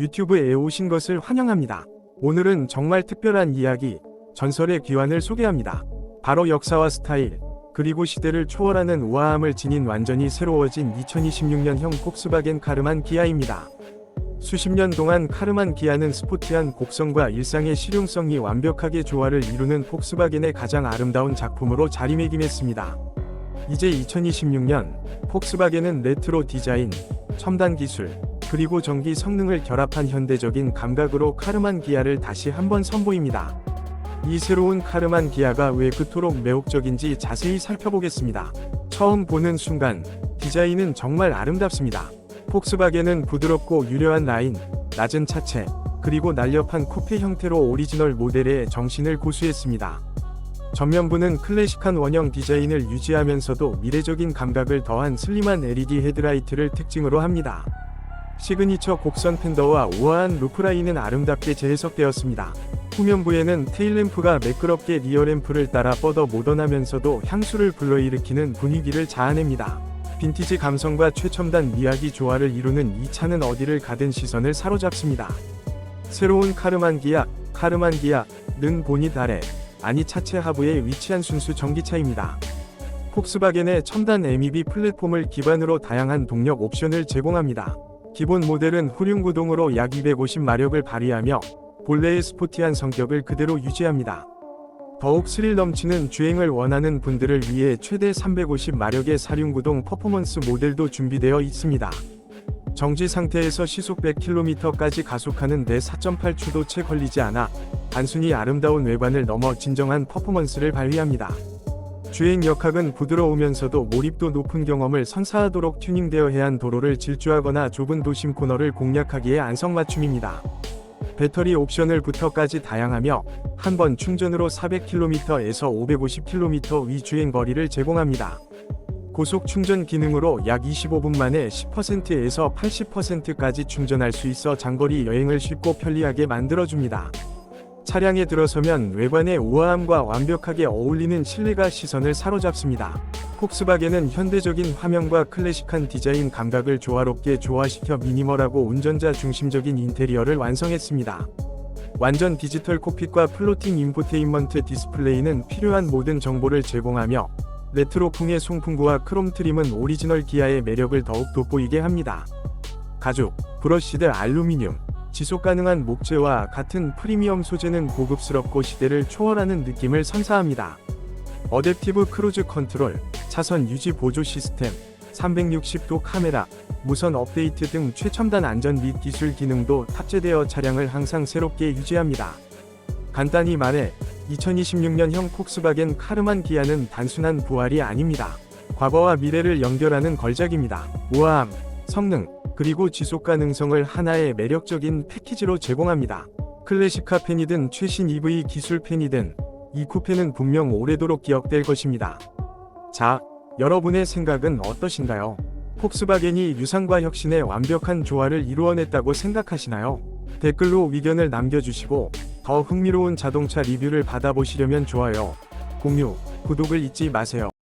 유튜브에 오신 것을 환영합니다. 오늘은 정말 특별한 이야기, 전설의 귀환을 소개합니다. 바로 역사와 스타일, 그리고 시대를 초월하는 우아함을 지닌 완전히 새로워진 2026년형 폭스바겐 카르만 기아입니다. 수십 년 동안 카르만 기아는 스포티한 곡성과 일상의 실용성이 완벽하게 조화를 이루는 폭스바겐의 가장 아름다운 작품으로 자리매김했습니다. 이제 2026년 폭스바겐은 레트로 디자인, 첨단 기술, 그리고 전기 성능을 결합한 현대적인 감각으로 카르만 기아를 다시 한번 선보입니다. 이 새로운 카르만 기아가 왜 그토록 매혹적인지 자세히 살펴보겠습니다. 처음 보는 순간 디자인은 정말 아름답습니다. 폭스바겐은 부드럽고 유려한 라인, 낮은 차체, 그리고 날렵한 쿠페 형태로 오리지널 모델의 정신을 고수했습니다. 전면부는 클래식한 원형 디자인을 유지하면서도 미래적인 감각을 더한 슬림한 LED 헤드라이트를 특징으로 합니다. 시그니처 곡선 팬더와 우아한 루프라인은 아름답게 재해석되었습니다. 후면부에는 테일램프가 매끄럽게 리어램프를 따라 뻗어 모던하면서도 향수를 불러일으키는 분위기를 자아냅니다. 빈티지 감성과 최첨단 미학이 조화를 이루는 이 차는 어디를 가든 시선을 사로잡습니다. 새로운 카르만 기아, 카르만 기아는 보닛 아래, 아니 차체 하부에 위치한 순수 전기차입니다. 폭스바겐의 첨단 MEB 플랫폼을 기반으로 다양한 동력 옵션을 제공합니다. 기본 모델은 후륜 구동으로 약 250마력을 발휘하며 본래의 스포티한 성격을 그대로 유지합니다. 더욱 스릴 넘치는 주행을 원하는 분들을 위해 최대 350마력의 사륜구동 퍼포먼스 모델도 준비되어 있습니다. 정지 상태에서 시속 100km까지 가속하는 데 4.8초도 채 걸리지 않아 단순히 아름다운 외관을 넘어 진정한 퍼포먼스를 발휘합니다. 주행 역학은 부드러우면서도 몰입도 높은 경험을 선사하도록 튜닝되어 해안 도로를 질주하거나 좁은 도심 코너를 공략하기에 안성맞춤입니다. 배터리 옵션을 부터까지 다양하며 한 번 충전으로 400km에서 550km 위 주행 거리를 제공합니다. 고속 충전 기능으로 약 25분 만에 10%에서 80%까지 충전할 수 있어 장거리 여행을 쉽고 편리하게 만들어줍니다. 차량에 들어서면 외관의 우아함과 완벽하게 어울리는 실내가 시선을 사로잡습니다. 폭스바겐은 현대적인 화면과 클래식한 디자인 감각을 조화롭게 조화시켜 미니멀하고 운전자 중심적인 인테리어를 완성했습니다. 완전 디지털 콕핏과 플로팅 인포테인먼트 디스플레이는 필요한 모든 정보를 제공하며 레트로풍의 송풍구와 크롬 트림은 오리지널 기아의 매력을 더욱 돋보이게 합니다. 가죽, 브러쉬드 알루미늄, 지속 가능한 목재와 같은 프리미엄 소재는 고급스럽고 시대를 초월하는 느낌을 선사합니다. 어댑티브 크루즈 컨트롤, 차선 유지 보조 시스템, 360도 카메라, 무선 업데이트 등 최첨단 안전 및 기술 기능도 탑재되어 차량을 항상 새롭게 유지합니다. 간단히 말해 2026년형 폭스바겐 카르만 기아는 단순한 부활이 아닙니다. 과거와 미래를 연결하는 걸작입니다. 우아함, 성능, 그리고 지속 가능성을 하나의 매력적인 패키지로 제공합니다. 클래식카 팬이든 최신 EV 기술 팬이든 이 쿠페는 분명 오래도록 기억될 것입니다. 자, 여러분의 생각은 어떠신가요? 폭스바겐이 유상과 혁신의 완벽한 조화를 이루어냈다고 생각하시나요? 댓글로 의견을 남겨주시고 더 흥미로운 자동차 리뷰를 받아보시려면 좋아요, 공유, 구독을 잊지 마세요.